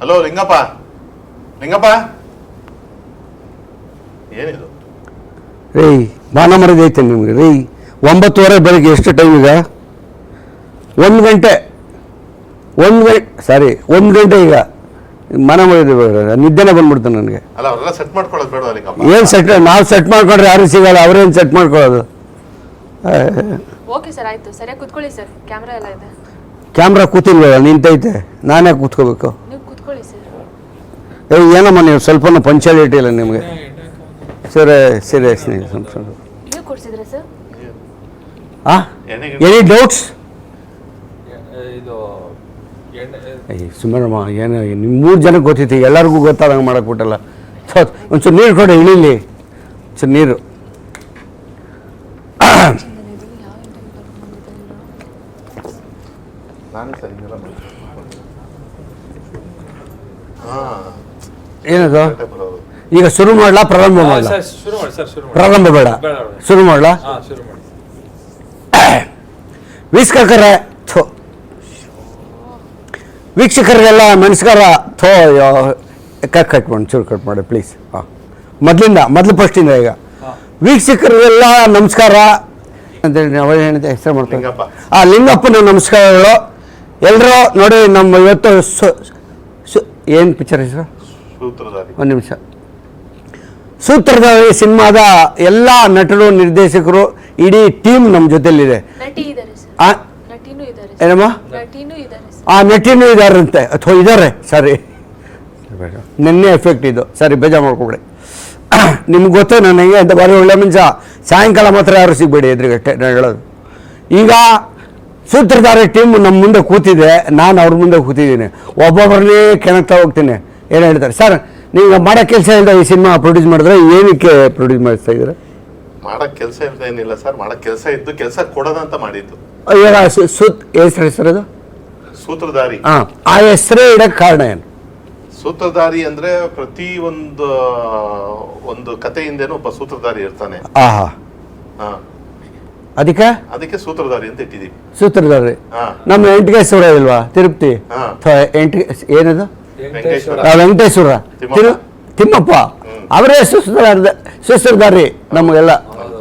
Hello Lingappa Lingappa ಏನಿದು? ರೀ ಬಾನ ಮರದೈತೆ ಐತೆ ನಿಮಗೆ ರೀ. ಒಂಬತ್ತುವರೆ ಬೆಳಗ್ಗೆ ಎಷ್ಟು ಟೈಮ್ ಈಗ? ಒಂದು ಗಂಟೆ. ಒಂದು ಗಂಟೆ ಸಾರಿ ಒಂದು ಗಂಟೆ ಈಗ. ಮನ ಮರದಿ ನಿದ್ದೆನೇ ಬಂದ್ಬಿಡ್ತು ನನಗೆ. ಅಲ್ಲ ಅವರೆಲ್ಲ ಸೆಟ್ ಮಾಡ್ಕೊಳ್ಳೋದು ಬೇಡ ಲಿಂಗಪ್ಪ. ಏನು ಸೆಟ್ ನಾವು ಸೆಟ್ ಮಾಡ್ಕೊಂಡ್ರೆ ಯಾರು ಸಿಗಲ್ಲ ಅವ್ರೇನು ಸೆಟ್ ಮಾಡ್ಕೊಳ್ಳೋದು? ಓಕೆ ಸರ್ ಆಯಿತು. ಸರಿಯಾಗಿ ಕುತ್ಕೊಳ್ಳಿ ಸರ್ ಕ್ಯಾಮ್ರಾ ಎಲ್ಲ ಇದೆ. ಕ್ಯಾಮ್ರಾ ಕೂತಿಲ್ವಲ್ಲ ನಿಂತೈತೆ. ನಾನೇ ಕೂತ್ಕೋಬೇಕು. ಏ ಏನಮ್ಮ ನೀವು ಸ್ವಲ್ಪನೂ ಪಂಚಾಲಿಟಿ ಇಲ್ಲ ನಿಮಗೆ? ಸರಿ ಸೀರಿಯಸ್ ಎನಿ ಡೌಟ್ಸ್ ಸುಮ್ಮನಮ್ಮ ಏನು ನಿಮ್ಮ ಮೂರು ಜನಕ್ಕೆ ಗೊತ್ತೈತಿ ಎಲ್ಲರಿಗೂ ಗೊತ್ತಾದಂಗೆ ಹಾಗೆ ಬಿಟ್ಟಲ್ಲ. ಥೋ ಒಂಚೂರು ನೀರು ಕೊಡಿ ಇಳಿಲಿ. ಒಂಚೂರು ನೀರು. ಹಾ. ಏನದು? ಈಗ ಶುರು ಮಾಡಲಾ ಪ್ರಾರಂಭ ಮಾಡಲಾ? ಸರ್ ಶುರು ಮಾಡಿ ಸರ್ ಶುರು ಮಾಡಿ. ಪ್ರಾರಂಭ ಬೇಡ. ಶುರು ಮಾಡಲಾ? ವೀಕ್ಷಕರ ಶುರು ಮಾಡಿ. ವೀಕ್ಷಕರೇ ಥೋ. ವೀಕ್ಷಕರಿಗೆಲ್ಲ ನಮಸ್ಕಾರ. ಥೋ ಕಟ್ ಕಟ್ ಮಾಡಿ ಚೂರು ಕಟ್ ಮಾಡಿ ಪ್ಲೀಸ್ ಹಾಂ. ಮೊದಲಿಂದ ಮೊದಲು ಫಸ್ಟಿಂದ ಈಗ. ವೀಕ್ಷಕರಿಗೆಲ್ಲ ನಮಸ್ಕಾರ. ಅಂತೇಳಿ ನಾವು ಹೇಳಿದೆ ಹೆಸರು ಮಾಡ್ತೀವಿ ಲಿಂಗಪ್ಪ. ಆ ಲಿಂಗಪ್ಪನ ನಮಸ್ಕಾರಗಳು ಎಲ್ಲರೂ ನೋಡಿ ನಮ್ಮ ಇವತ್ತು ಸು ಸು ಏನು ಪಿಕ್ಚರ್ ಹೆಸರು? ಒಂದು ನಿಮಿಷ. ಸೂತ್ರಧಾರಿ ಸಿನಿಮಾದ ಎಲ್ಲ ನಟರು ನಿರ್ದೇಶಕರು ಇಡೀ ಟೀಮ್ ನಮ್ಮ ಜೊತೆಲಿದೆ. ನಟಿ ಇದ್ದಾರೆ ಸರ್. ಆ? ನಟಿನೂ ಇದ್ದಾರೆ ಏನಮ್ಮ? ನಟಿನೂ ಇದ್ದಾರೆ ಸರ್. ಆ ನಟಿನೂ ಇದಾರಂತೆ. ಅಥವಾ ಇದ್ದಾರೆ ಸರಿ. ನಿನ್ನೆ ಎಫೆಕ್ಟ್ ಇದು. ಸರಿ ಬೇಜಾರು ಮಾಡ್ಕೊಬೇಡಿ. ನಿಮ್ಗೆ ಗೊತ್ತೇ ನನಗೆ ಅಂತ ಬಾರಿ ಒಳ್ಳೆ ಮುಂಚೆ ಸಾಯಂಕಾಲ ಮಾತ್ರ ಯಾರು ಸಿಗಬೇಡಿ ಎದುರುಗಟ್ಟೆ ನಾನು ಹೇಳೋದು. ಈಗ ಸೂತ್ರಧಾರಿ ಟೀಮ್ ನಮ್ಮ ಮುಂದೆ ಕೂತಿದೆ. ನಾನು ಅವ್ರ ಮುಂದೆ ಕೂತಿದ್ದೀನಿ. ಒಬ್ಬೊಬ್ಬರನ್ನೇ ಕೆಣಕ್ತಾ ಹೋಗ್ತೀನಿ. ಏನು ಹೇಳ್ತಾರೆ? ಸರ್ ನೀವು ಮಾಡೋ ಕೆಲಸ ಇಲ್ಲದೆ ಈ ಸಿನಿಮಾ ಪ್ರೊಡ್ಯೂಸ್ ಮಾಡಿದ್ರೆ ಏನಕ್ಕೆ ಪ್ರೊಡ್ಯೂಸ್ ಮಾಡಿಸ್ತಾ ಇದ್ದೀರಾ? ಮಾಡೋ ಕೆಲಸ ಇಲ್ದ ಏನಿಲ್ಲ ಸರ್ ಮಾಡೋ ಕೆಲಸ ಇದ್ದು ಕೆಲಸ ಕೊಡೋದಂತ ಮಾಡಿದ್ದು. ಈಗ ಸು- ಸುತ್ ಹೆಸ್ರು ಅದು? ಸೂತ್ರಧಾರಿ. ಹಾಂ ಆ ಹೆಸರೇ ಇಡೋಕ್ಕೆ ಕಾರಣ ಏನು? ಸೂತ್ರಧಾರಿ ಅಂದ್ರೆ ಪ್ರತಿ ಒಂದು ಒಂದು ಕತೆ ಹಿಂದೆನೂ ಒಬ್ಬ ಸೂತ್ರಧಾರಿ ಇರ್ತಾನೆ. ಆಹಾ ಹಾ. ಅದಕ್ಕೆ? ಅದಕ್ಕೆ ಸೂತ್ರಧಾರಿ ಅಂತ ಇಟ್ಟಿದೀವಿ ಸೂತ್ರಧಾರಿ. ಹಾ ನಮ್ಮ ವೆಂಕಟೇಶ್ವರ ಇಲ್ವಾ? ತಿರುಪತಿ? ಹಾ. ಥ- ಏನದು? ಆ, ವೆಂಕಟೇಶ್ವರ. ತಿಮ್ಮಪ್ಪ. ತಿರು ತಿಮ್ಮಪ್ಪ. ಅವರೇ ಸುಸ್ತಾರ ಸುಸ್ತಾರಿ ನಮಗೆಲ್ಲ.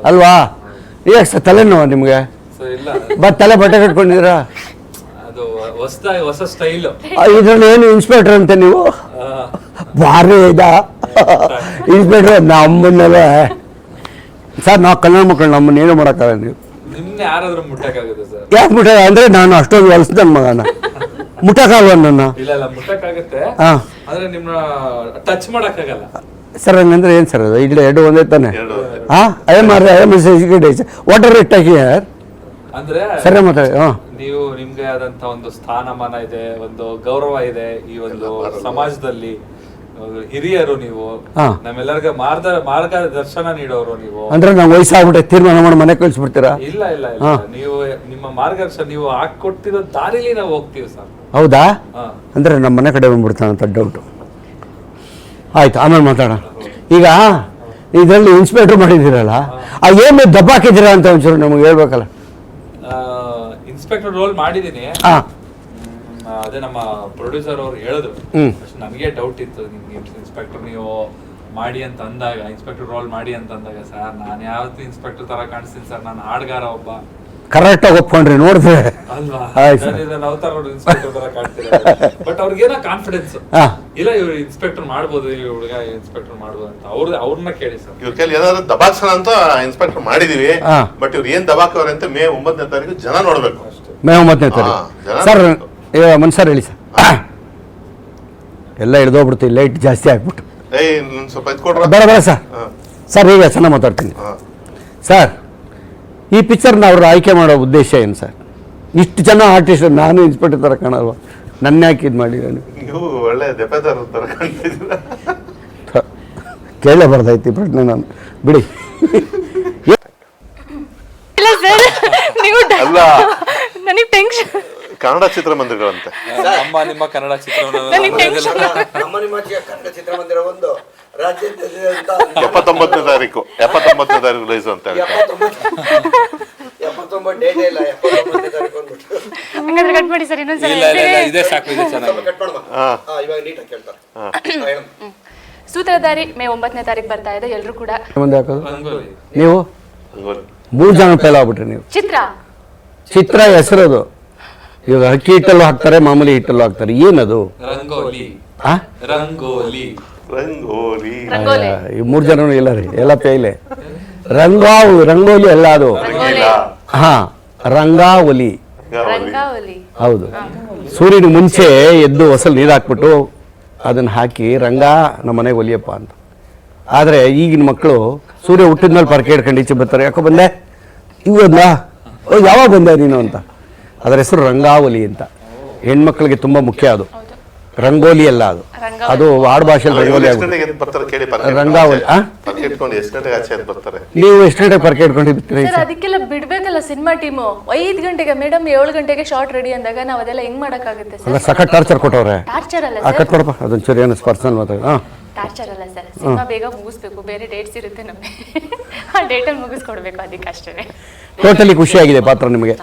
ಅಲ್ವಾ? ಈಗ ಸರ್ ತಲೆನೋವ ನಿಮಗೆ? ಬಟ್ ತಲೆ ಬಟ್ಟೆ ಕಟ್ಕೊಂಡಿದ್ದೀರಾ? ಇದ್ರಲ್ಲಿ ಏನು ಇನ್ಸ್ಪೆಕ್ಟರ್ ಅಂತ ನೀವು? ಭಾರಿ ಇದ. ಇನ್ಸ್ಪೆಕ್ಟರ್ ನಮ್ಮನ್ನೆಲ್ಲ ಸರ್ ನಾವು ಕನ್ನಡ ಮಕ್ಕಳು ನಮ್ಮನ್ನ ಏನು ಮಾಡೋಕ್ಕಾಗಲ್ಲ ನೀವು. ಯಾಕೆ ಮುಟ್ಟ ಅಂದ್ರೆ ನಾನು ಅಷ್ಟೊಂದು ಹೊಲಸ್ ನನ್ನ ಮಗನ. ಮುಟ್ಟಕ್ಕಾಗಲ್ವ ನನ್ನ ಇಲ್ಲ ಇಲ್ಲ ಮುಟ್ಟಕ್ಕಾಗತ್ತೆ ಹಾಂ. ಆದ್ರೆ ನಿಮ್ನ ಟಚ್ ಮಾಡಕ್ಕಾಗಲ್ಲ. ಸರ್ ಹಂಗಂದ್ರೆ ಏನು ಸರ್ ಅದು? ಇಲ್ಲಿ ಎರಡು ಒಂದೇ ತಾನೆ? ಹಾ? ಅದೇ ಹಾಂ I message educated what are it here ಅಂದ್ರೆ ಸರಿ ಮಾತಾಡಿ? ಹಾಂ. ನೀವು ನಿಮ್ಗೆ ಆದಂತ ಒಂದು ಸ್ಥಾನಮಾನ ಇದೆ ಒಂದು ಗೌರವ ಇದೆ ಈ ಒಂದು ಸಮಾಜದಲ್ಲಿ. ಹಿರಿಯರು ನೀವು. ನಮ್ಮೆಲ್ಲರಿಗೂ ಮಾರ್ಗ ಮಾರ್ಗದರ್ಶನ ನೀಡೋರು ನೀವು. ಅಂದ್ರೆ ನಾವು ವಯಸ್ಸಾಗ್ಬಿಟ್ಟೆ ತೀರ್ಮಾನ ಮಾಡಿ ಮನೆ ಕಳಿಸ್ಬಿಡ್ತೀರಾ? ಇಲ್ಲ ಇಲ್ಲ ಇಲ್ಲ. ನೀವು ನಿಮ್ಮ ಮಾರ್ಗದರ್ಶನ ನೀವು ಹಾಕೊಟ್ಟಿರೋ ದಾರಿಲಿ ನಾವು ಹೋಗ್ತೀವಿ ಸರ್. ಹೌದಾ? ಅಂದ್ರೆ ನಮ್ಮ ಮನೆ ಕಡೆ ಬಂದ್ಬಿಡ್ತಾನೆ ಅಂತ ಡೌಟು ಆಯ್ತು ಆಮೇಲೆ ಮಾತಾಡೋಣ. ಈಗ ಇದರಲ್ಲಿ ಇನ್ಸ್ಪೆಕ್ಟರ್ ಮಾಡಿದ್ದೀರಲ್ಲ ಆ ಏನು ದಬ್ಬ ಹಾಕಿದ್ದೀರಾ ಅಂತ ಒಂಚೂರು ನಮಗೆ ಹೇಳ್ಬೇಕಲ್ಲ. ಇನ್ಸ್ಪೆಕ್ಟರ್ ರೋಲ್ ಮಾಡಿದ್ದೀನಿ. ಅದೇ ನಮ್ಮ ಪ್ರೊಡ್ಯೂಸರ್ ಅವ್ರು ಹೇಳಿದ್ರು. ನಮಗೆ ಡೌಟ್ ಇತ್ತು ನಿಮ್ಗೆ ಇನ್ಸ್ಪೆಕ್ಟರ್ ನೀವು ಮಾಡಿ ಅಂತ ಅಂದಾಗ ಇನ್ಸ್ಪೆಕ್ಟರ್ ರೋಲ್ ಮಾಡಿ ಅಂತ ಅಂದಾಗ ಸರ್ ನಾನು ಯಾವತ್ತು ಇನ್ಸ್ಪೆಕ್ಟರ್ ತರ ಕಾಣಿಸ್ತೀನಿ ಸರ್ ನಾನು ಹಾಡ್ಗಾರ ಒಬ್ಬ. ಕರೆಕ್ಟಾಗಿ ಒಪ್ಕೊಂಡ್ರಿ ನೋಡಿದ್ರೆ ಸರಿ ಸರ್. ಬಟ್ ಅವ್ರಿಗೇನೋ ಕಾನ್ಫಿಡೆನ್ಸ್ ಹಾಂ. ಇಲ್ಲ ಇವ್ರು ಇನ್ಸ್ಪೆಕ್ಟರ್ ಮಾಡ್ಬೋದು ಈ ಹುಡುಗ ಇನ್ಸ್ಪೆಕ್ಟರ್ ಮಾಡ್ಬೋದು ಅಂತ. ಅವ್ರ ಅವ್ರನ್ನ ಕೇಳಿ ಸರ್. ಇವ್ರ ಕೈಲಿ ಏನಾದ್ರು ದಬಾಕ್ಸೋಣ ಅಂತ ಇನ್ಸ್ಪೆಕ್ಟರ್ ಮಾಡಿದೀವಿ. ಬಟ್ ಇವ್ರು ಏನ್ ದಬಾಕವ್ರೆ ಅಂತ ಮೇ ಒಂಬತ್ತನೇ ತಾರೀಕು ಜನ ನೋಡ್ಬೇಕು. ಮೇ ಒಂಬತ್ತನೇ ತಾರೀಕು. ಹಾ, ಜನ ಸರ್ ಹೇಳಿ ಸರ್. ಎಲ್ಲ ಹಿಡಿದೋಗ್ಬಿಡ್ತೀವಿ ಲೈಟ್ ಜಾಸ್ತಿ ಆಗ್ಬಿಟ್ಟು. ಬೇಡ ಬೇಡ ಸರ್. ಸರ್ ಈಗ ಚೆನ್ನಾಗಿ ಮಾತಾಡ್ತೀನಿ. ಸರ್ ಈ ಪಿಕ್ಚರ್ನ ಅವ್ರ ಆಯ್ಕೆ ಮಾಡೋ ಉದ್ದೇಶ ಏನು ಸರ್? ಇಷ್ಟು ಜನ ಆರ್ಟಿಸ್ಟ್ ನಾನು ಇನ್ಸ್ಪೆಕ್ಟರ್ ತರ ಕಾಣಲ್ವ? ನನ್ನ ಯಾಕೆ ಇದು ಮಾಡಿ ನೀವು ಒಳ್ಳೆ ದೆಪೆದಾರ ತರ ಕಾಣ್ತಿದ್ದೀರ ಕೇಳೇ ಬರ್ದೈತಿ ಪ್ರಶ್ನೆ ನಾನು. ಬಿಡಿ. ಇಲ್ಲ ಸರ್ ನೀವು ಅಲ್ಲ. ನನಗೆ ಟೆನ್ಷನ್ ಕನ್ನಡ ಚಿತ್ರಮಂದಿರಗಳಂತೆ. ನಮ್ಮ ನಿಮ್ಮ ಕನ್ನಡ ನಮ್ಮ ನಿಮ್ಮ ಕನ್ನಡ ಚಿತ್ರಮಂದಿರ ಒಂದು ಎಪ್ಪತ್ತೊಂಬತ್ತನೇ ತಾರೀಕು ಎಪ್ಪತ್ತೊಂಬತ್ತನೇ ತಾರೀಕು ರಿಲೀಸ್ ಅಂತ ಹೇಳಿ ಎಪ್ಪತ್ತೊಂಬತ್ತು ಎಪ್ಪತ್ತೊಂಬತ್ತು ಡೇಟ್ ಇಲ್ಲ ಎಪ್ಪತ್ತೊಂಬತ್ತನೇ ತಾರೀಕು ಅಂದ್ಬಿಟ್ಟು. ಹಂಗಾದ್ರೆ ಕಟ್ ಮಾಡಿ ಸರ್ ಇನ್ನೊಂದ್ಸಲ. ಇಲ್ಲ ಇಲ್ಲ ಇಲ್ಲ ಇದೇ ಸಾಕು ಇದೆ ಚೆನ್ನಾಗಿ ಕಟ್ ಮಾಡುವ. ಹಾ. ಹಾ, ಇವಾಗ ನೀಟಾಗಿ ಕೇಳ್ತಾರೆ. ಹಾ. ಹಾ, ಸೂತ್ರಧಾರಿ ಮೇ ಒಂಬತ್ತನೇ ತಾರೀಕು ಬರ್ತಾ ಇದೆ ಎಲ್ಲರೂ ಕೂಡ. ಮುಂದೆ ಹಾಕೋದು? ನೀವು. ಮೂರು ಜನ ಫೇಲ್ ಆಗ್ಬಿಟ್ರಿ ನೀವು. ಚಿತ್ರ. ಚಿತ್ರ ಹೆಸರದು. ಇವಾಗ ಅಕ್ಕಿ ಹಿಟ್ಟಲ್ಲೂ ಹಾಕ್ತಾರೆ ಮಾಮೂಲಿ ಹಿಟ್ಟಲ್ಲೂ ಹಾಕ್ತಾರೆ. ಏನದು? ರಂಗೋಲಿ. ಆ? ರಂಗೋಲಿ. ರಂಗೋಲಿ. ರಂಗೋಲಿ. ಈ ಮೂರು ಜನನು ಇಲ್ಲ ರೀ ಎಲ್ಲ ಪೇಲೆ ರಂಗಾವು ರಂಗೋಲಿ ಅಲ್ಲ ಅದು. ರಂಗೋಲಿ. ಹಾ ರಂಗಾವಲಿ. ಹೌದು. ಸೂರ್ಯನ ಮುಂಚೆ ಎದ್ದು ಹೊಸಲು ನೀರು ಹಾಕ್ಬಿಟ್ಟು ಅದನ್ನು ಹಾಕಿ ರಂಗ ನಮ್ಮ ಮನೆಗೆ ಒಲಿಯಪ್ಪ ಅಂತ. ಆದರೆ ಈಗಿನ ಮಕ್ಕಳು ಸೂರ್ಯ ಹುಟ್ಟಿದ ಮೇಲೆ ಪರ್ಕೆ ಹಿಡ್ಕೊಂಡು ಈಚೆ ಬರ್ತಾರೆ. ಯಾಕೋ ಬಂದೆ? ಇವ್ ಓ ಯಾವಾಗ ಬಂದೆ ನೀನು ಅಂತ? ಅದರ ಹೆಸರು ರಂಗಾವಲಿ ಅಂತ. ಹೆಣ್ಮಕ್ಳಿಗೆ ತುಂಬ ಮುಖ್ಯ ಅದು. ರಂಗೋಲಿ ಅಲ್ಲ ಅದು. ಅದು ಆಡು ಭಾಷೆಯಲ್ಲಿ ರಂಗೋಲಿ ಆಗುತ್ತೆ. ರಂಗಾವಲಿ, ನೀವು ಎಷ್ಟು ಗಂಟೆಗೆ ಪರ್ಕೆ ಅದಕ್ಕೆಲ್ಲ ಬಿಡ್ಬೇಕಲ್ಲ ಸಿನಿಮಾ ಟೀಮು. ಐದು ಗಂಟೆಗೆ ಮೇಡಮ್ ಏಳು ಗಂಟೆಗೆ ಶಾರ್ಟ್ ರೆಡಿ ಅಂದಾಗ ನಾವು ಅದೆಲ್ಲ ಹೆಂಗ್ ಮಾಡಕ್ಕಾಗುತ್ತೆ ಅಲ್ಲ ಸಖತ್ ಟಾರ್ಚರ್ ಕೊಟ್ಟವ್ರೆ. ಟಾರ್ಚರ್ ಅಲ್ಲ ಸರ್. ಕಟ್ ಮಾಡಪ್ಪ ಅದೊಂದು ಚೂರು ಏನು ಪರ್ಸನಲ್ ಮಾತಾಡಿ ಹಾಂ ಟಾರ್ಚರ್ ಅಲ್ಲ ಸರ್. ಸಿನಿಮಾ ಬೇಗ ಮುಗಿಸ್ಬೇಕು. ಬೇರೆ ಡೇಟ್ಸ್ ಇರುತ್ತೆ ನಮಗೆ. ಆ ಡೇಟಲ್ಲಿ ಮುಗಿಸ್ಕೊಡ್ಬೇಕು ಅದಕ್ಕೆ ಅಷ್ಟೇ. ಟೋಟಲಿ ಖುಷಿಯಾಗಿದೆ ಪಾತ್ರ ನಿಮಗೆ.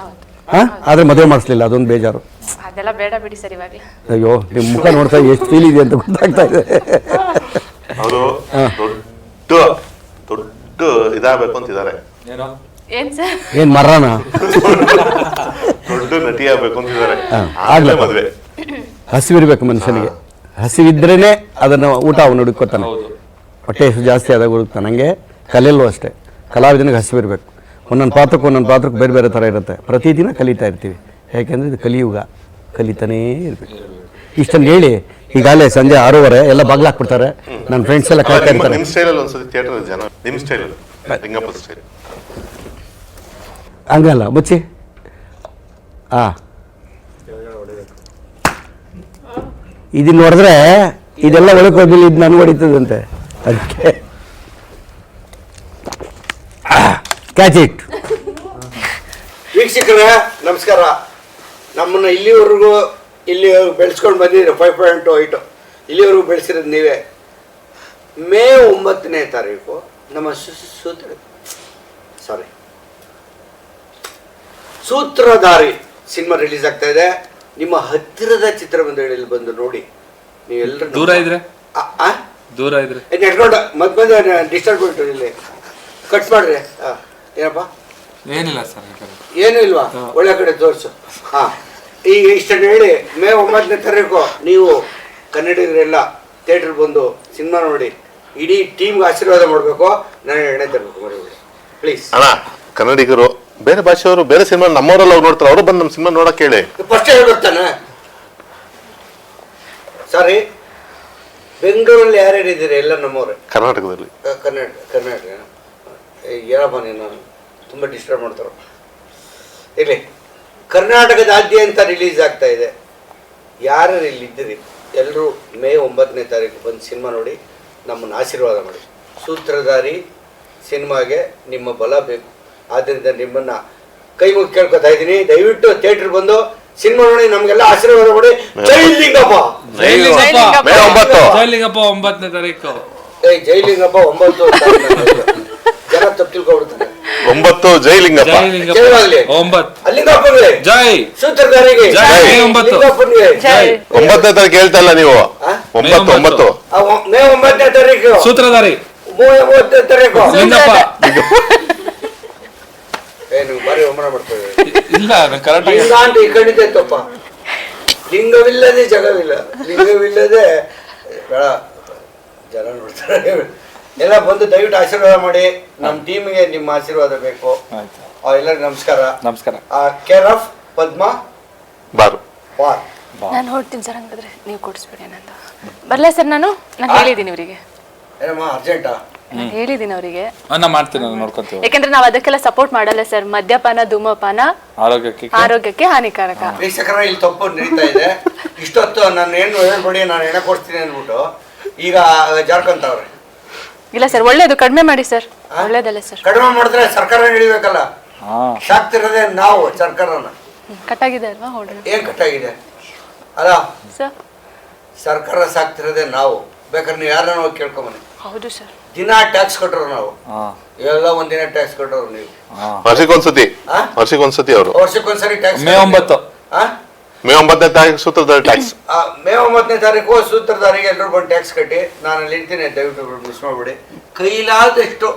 ಹಾಂ? ಆದರೆ ಮದುವೆ ಮಾಡಿಸ್ಲಿಲ್ಲ ಅದೊಂದು ಬೇಜಾರು. ಅದೆಲ್ಲ ಬೇಡ ಬಿಡಿ ಸರ್ ಇವಾಗ. ಅಯ್ಯೋ ನಿಮ್ಮ ಮುಖ ನೋಡ್ತಾ ಎಷ್ಟು ಫೀಲ್ ಇದೆ ಅಂತ ಗೊತ್ತಾಗ್ತಾ ಇದೆ. ಅವರು ದೊಡ್ಡ ದೊಡ್ಡ ಇದಾಗಬೇಕು ಅಂತಿದ್ದಾರೆ ಏನೋ? ಏನ್ ಸರ್? ಏನು ಮರಣ ದೊಡ್ಡ ನಟಿ ಆಗ್ಬೇಕು ಅಂತಿದ್ದಾರೆ ಆಗ್ಲೇ ಮದುವೆ. ಹಸಿವಿರ್ಬೇಕು ಮನುಷ್ಯನಿಗೆ. ಹಸಿವಿದ್ರೇನೆ ಅದನ್ನು ಊಟ ಅವನು ಹುಡುಕೋತಾನೆ ಹೌದು. ಹೊಟ್ಟೆ ಜಾಸ್ತಿ ಆದಾಗ ಹುಡುಕ್ತಾನೆ. ಹಂಗೆ ಕಲೆಯಲ್ಲೂ ಅಷ್ಟೇ. ಕಲಾವಿದನಿಗೆ ಹಸಿವಿರ್ಬೇಕು. ಒಂದೊಂದು ಪಾತ್ರಕ್ಕೆ ಒಂದೊಂದು ಪಾತ್ರಕ್ಕೆ ಬೇರೆ ಬೇರೆ ಥರ ಇರುತ್ತೆ. ಪ್ರತಿದಿನ ಕಲಿತಾ ಇರ್ತೀವಿ. ಯಾಕೆಂದರೆ ಇದು ಕಲಿಯುಗ. ಕಲಿತಾನೇ ಇರಬೇಕು. ಇಷ್ಟನ್ನು ಹೇಳಿ. ಈಗಾಗಲೇ ಸಂಜೆ ಆರೂವರೆ ಎಲ್ಲ ಬಾಗ್ಲು ಹಾಕ್ಬಿಡ್ತಾರೆ ನನ್ನ ಫ್ರೆಂಡ್ಸ್ ಎಲ್ಲ ನಿಮ್ಮ ಇರ್ತಾರೆ. ನಿಮ್ಮ ಸ್ಟೈಲಲ್ಲಿ ಒಂದ್ಸತಿ ಥಿಯೇಟರ್ ಜನ ನಿಮ್ಮ ಸ್ಟೈಲಲ್ಲಿ ಲಿಂಗಪ್ಪ ಸ್ಟೈಲ್ ಹಂಗಲ್ಲ ಮುಚ್ಚಿ ಆ. ಇದನ್ನ ನೋಡಿದ್ರೆ ಇದೆಲ್ಲ ಒಳಗೆ ಹೋಗಿಲ್ಲ ಇದು ನನಗೆ ಹೊಡಿತದಂತೆ. ಅದಕ್ಕೆ. ಕ್ಯಾಚ್ ಇಟ್ ವೀಕ್ಷಕರೇ ನಮಸ್ಕಾರ. ನಮ್ಮನ್ನು ಇಲ್ಲಿವರೆಗೂ ಇಲ್ಲಿ ಬೆಳೆಸ್ಕೊಂಡು ಬಂದಿದ್ದೀರಿ ಫೈವ್ ಪಾಯಿಂಟ್ ಏಯ್ಟು ಇಲ್ಲಿವರೆಗೂ ಬೆಳೆಸಿರೋದು ನೀವೇ. ಮೇ ಒಂಬತ್ತನೇ ತಾರೀಕು ನಮ್ಮ ಸೂತ್ರ ಸಾರಿ ಸೂತ್ರಧಾರಿ ಸಿನಿಮಾ ರಿಲೀಸ್ ಆಗ್ತಾ ಇದೆ. ನಿಮ್ಮ ಹತ್ತಿರದ ಚಿತ್ರಮಂದಿರಗಳಲ್ಲಿ ಬಂದು ನೋಡಿ. ನೀವೆಲ್ಲರೂ ದೂರ ಇದ್ರೆ? ದೂರ ಇದ್ರೆ? ನೆಟ್ಕೊಂಡ ಮತ್ತೆ ಬಂದ ಬಂದು ಡಿಸ್ಟರ್ಬ್ ಇಲ್ಲಿ. ಕಟ್ ಮಾಡ್ರಿ. ಆ, ಏನಪ್ಪ ಏನಿಲ್ಲ ಸರ್ ಏನು ಇಲ್ವಾ? ಒಳ್ಳೆ ಕಡೆ ತೋರಿಸು. ಹಾ. ಈಗ ಇಷ್ಟನ್ನು ಹೇಳಿ ಮೇ ಒಂಬತ್ತನೇ ತಾರೀಕು ನೀವು ಕನ್ನಡಿಗರೆಲ್ಲ ಥಿಯೇಟರ್ ಬಂದು ಸಿನಿಮಾ ನೋಡಿ ಇಡೀ ಟೀಮ್ಗೆ ಆಶೀರ್ವಾದ ಮಾಡಬೇಕು. ನಾನು ಎಣ್ಣೆ ತರಬೇಕು ಮರಿಬೇಡಿ ಪ್ಲೀಸ್ ಅಣ್ಣ ಕನ್ನಡಿಗರು ಬೇರೆ ಭಾಷೆಯವರು ಬೇರೆ ಸಿನಿಮಾ ನಮ್ಮವರೆಲ್ಲ ಅವ್ರು ನೋಡ್ತಾರೆ. ಅವರು ಬಂದು ನಮ್ಮ ಸಿನಿಮಾ ನೋಡಕ್ಕೆ ಹೇಳಿ. ಫಸ್ಟ್ ಹೇಳ್ಬಿಡ್ತಾನೆ ಸಾರಿ ಬೆಂಗಳೂರಲ್ಲಿ ಯಾರ್ಯಾರು ಇದ್ದೀರಿ ಎಲ್ಲ ನಮ್ಮವ್ರೆ. ಕರ್ನಾಟಕದಲ್ಲಿ. ಕರ್ನಾಟಕ ಕರ್ನಾಟಕ. ಏನಪ್ಪ ನೀನು? ತುಂಬ ಡಿಸ್ಟರ್ಬ್ ಮಾಡ್ತಾರ? ಇರಲಿ. ಕರ್ನಾಟಕದಾದ್ಯಂತ ರಿಲೀಸ್ ಆಗ್ತಾ ಇದೆ. ಯಾರು ಇಲ್ಲಿ ಇದ್ದೀರಿ ಎಲ್ಲರೂ ಮೇ ಒಂಬತ್ತನೇ ತಾರೀಕು ಬಂದು ಸಿನಿಮಾ ನೋಡಿ ನಮ್ಮನ್ನು ಆಶೀರ್ವಾದ ಮಾಡಿ. ಸೂತ್ರಧಾರಿ ಸಿನಿಮಾಗೆ ನಿಮ್ಮ ಬಲ ಬೇಕು. ಆದ್ದರಿಂದ ನಿಮ್ಮನ್ನು ಕೈ ಮುಗಿ ಕೇಳ್ಕೊತಾ ಇದ್ದೀನಿ. ದಯವಿಟ್ಟು ಥಿಯೇಟ್ರ್ ಬಂದು ಸಿನಿಮಾ ನೋಡಿ ನಮಗೆಲ್ಲ ಆಶೀರ್ವಾದ ಕೊಡಿ. ಜೈಲಿಂಗಪ್ಪ ಜೈಲಿಂಗಪ್ಪ ಒಂಬತ್ತನೇ ತಾರೀಕು. ಏಯ್ ಜೈಲಿಂಗಪ್ಪ ಒಂಬತ್ತು ತಪ್ಪು ತಿಳ್ಕೊಬಿಡ್ತಾರೆ. ಒಂಬತ್ತು ಜೈ ಲಿಂಗಪ್ಪ ಜೈಲಿಂಗಪ್ಪ ಜಯವಾಗ್ಲಿ. ಒಂಬತ್ತು. ಅಲ್ಲಿಂಗಪ್ಪನಿಗೆ ಜೈ. ಸೂತ್ರಧಾರಿಗೆ. ಜೈ. ಒಂಬತ್ತು. ಒಂಬತ್ತನೇ ತಾರೀಕು ಹೇಳ್ತಾ ಇಲ್ಲ ನೀವು? ಆ? ಒಂಬತ್ತು ಮೇ ಒಂಬತ್ತು. ಆ ಒ- ಮೇ ಒಂಬತ್ತನೇ ತಾರೀಕು. ಸೂತ್ರಧಾರಿ. ತಾರೀಕು. ಲಿಂಗಪ್ಪ ಬಾರಿ ಮಾಡ್ತೇವೆ ಇಲ್ಲ ನಾನು ಕರೆಕ್ಟ್ ಲಿಂಗ ಅಂತ ಈ ಖಂಡಿತ ತಪ್ಪ ಲಿಂಗವಿಲ್ಲದೆ ಜಗವಿಲ್ಲ. ಲಿಂಗವಿಲ್ಲದೆ ಬೇಡ. ಜನ ನೋಡ್ತಾರೆ. ಎಲ್ಲ ಬಂದು ದಯವಿಟ್ಟು ಆಶೀರ್ವಾದ ಮಾಡಿ ನಮ್ಮ ಟೀಮಿಗೆ ನಿಮ್ಮ ಆಶೀರ್ವಾದ ಬೇಕು. ಆಯ್ತು. ಎಲ್ಲರಿಗೂ ನಮಸ್ಕಾರ. ನಮಸ್ಕಾರ. Care of Padma bar. Bar. ನಾನು ಹೊರಡ್ತೀನಿ ಸರ್ ಹಂಗಾದ್ರೆ ನೀವು ಕೊಡಿಸ್ಬಿಡಿ ನಂದು ಬರಲೇ ಸರ್ ನಾನು? ನಾನು ಹೇಳಿದ್ದೀನಿ ಇವರಿಗೆ ಏನಮ್ಮ ಅರ್ಜೆಂಟಾ ನಾನು ಹೇಳಿದ್ದೀನಿ ಅವರಿಗೆ. ನಾನು ಮಾಡ್ತೀನಿ ನಾನು ನೋಡ್ಕೊಂತೀವಿ. ಯಾಕಂದ್ರೆ ನಾವು ಅದಕ್ಕೆಲ್ಲ ಸಪೋರ್ಟ್ ಮಾಡಲ್ಲ ಸರ್ ಮದ್ಯಪಾನ ಧೂಮಪಾನ ಆರೋಗ್ಯಕ್ಕೆ ಆರೋಗ್ಯಕ್ಕೆ ಹಾನಿಕಾರಕ. ವೀಕ್ಷಕರ ಇಲ್ಲಿ ತಪ್ಪು ನಡೀತಾ ಇದೆ. ಇಷ್ಟೊತ್ತು ನಾನು ಏನು ಹೇಳ್ಬೇಡಿ ನಾನು ಎಣ್ಣೆ ಕೊಡ್ತೀನಿ ಅಂದ್ಬಿಟ್ಟು ಈಗ ಜಾರ್ಕೊಂತವ್ರೆ. ಇಲ್ಲ ಸರ್ ಒಳ್ಳೇದು ಕಡಿಮೆ ಮಾಡಿ ಸರ್. ಒಳ್ಳೇದಲ್ಲ ಸರ್. ಕಡಿಮೆ ಮಾಡಿದ್ರೆ ಸರ್ಕಾರ ಹಿಡಿಬೇಕಲ್ಲ? ಹಾ. ಸಾಕ್ತಿರೋದೇ ನಾವು ಸರ್ಕಾರನ. ಕಟ್ಟಾಗಿದೆ ಅಲ್ವಾ ಹೊಡ್ರಿ ಏನ್ ಕಟ್ಟಾಗಿದೆ? ಅಲ್ಲ ಸರ್. ಸರ್ಕಾರ ಸಾಕ್ತಿರೋದೇ ನಾವು. ಬೇಕಾದ್ರೆ ನೀವು ಯಾರನ್ನ ಹೋಗಿ ಕೇಳ್ಕೊಂಬನ್ನಿ. ಹೌದು ಸರ್. ದಿನ ಟ್ಯಾಕ್ಸ್ ಕಟ್ಟರು ನಾವು. ಹಾ. ಎಲ್ಲ ಒಂದಿನ ಟ್ಯಾಕ್ಸ್ ಕಟ್ಟೋರು ನೀವು. ವರ್ಷಕ್ಕೊಂದ್ಸತಿ. ಆ? ವರ್ಷಕ್ಕೊಂದ್ಸತಿ ಅವರು. ವರ್ಷಕ್ಕೊಂದ್ಸರಿ ಟ್ಯಾಕ್ಸ್ ಮೇ ಒಂಬತ್ತು. ಆ? ಮೇ ಒಂಬತ್ತನೇ ತಾರೀಕು ಸೂತ್ರಧಾರಿ ಟ್ಯಾಕ್ಸ್ ಮೇ ಒಂಬತ್ತನೇ ತಾರೀಕು ಸೂತ್ರಧಾರಿಗೆ ಎಲ್ಲರೂ ಬಂದು ಟ್ಯಾಕ್ಸ್ ಕಟ್ಟಿ ನಾನು ಅಲ್ಲಿ ಇರ್ತೀನಿ ದಯವಿಟ್ಟು ಮಿಸ್ ಮಾಡಬೇಡಿ. ಕೈಲಾದಷ್ಟು